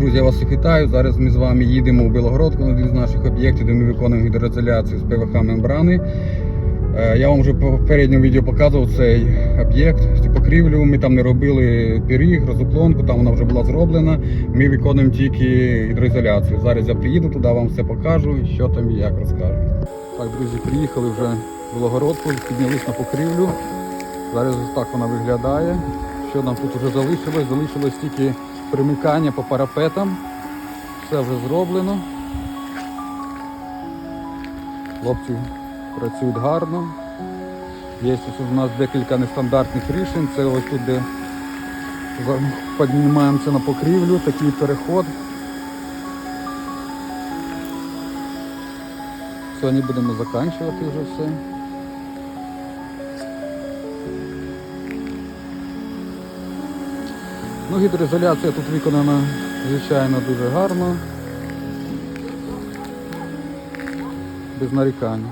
друзі, я вас вітаю. Зараз ми з вами їдемо у Білогородку на один з наших об'єктів, де ми виконуємо гідроізоляцію з ПВХ мембрани. Е, Я вам вже в попередньому відео показував цей об'єкт, цю покрівлю. Ми там не робили пиріг, розуклонку, там вона вже була зроблена. Ми виконуємо тільки гідроізоляцію. Зараз я приїду туди, вам все покажу, що там і як розкажу. Так, друзі, приїхали вже в Білогородку, піднялись на покрівлю. Зараз ось так вона виглядає. Що нам тут вже залишилось? Залишилось тільки примикання по парапетам. Все вже зроблено. Хлопці працюють гарно. Є у нас декілька нестандартних рішень. Це ось тут, де піднімаємося на покрівлю, такий переход. Сьогодні будемо закінчувати вже все. Ну, гідроізоляція тут виконана, звичайно, дуже гарно. Без нарікань.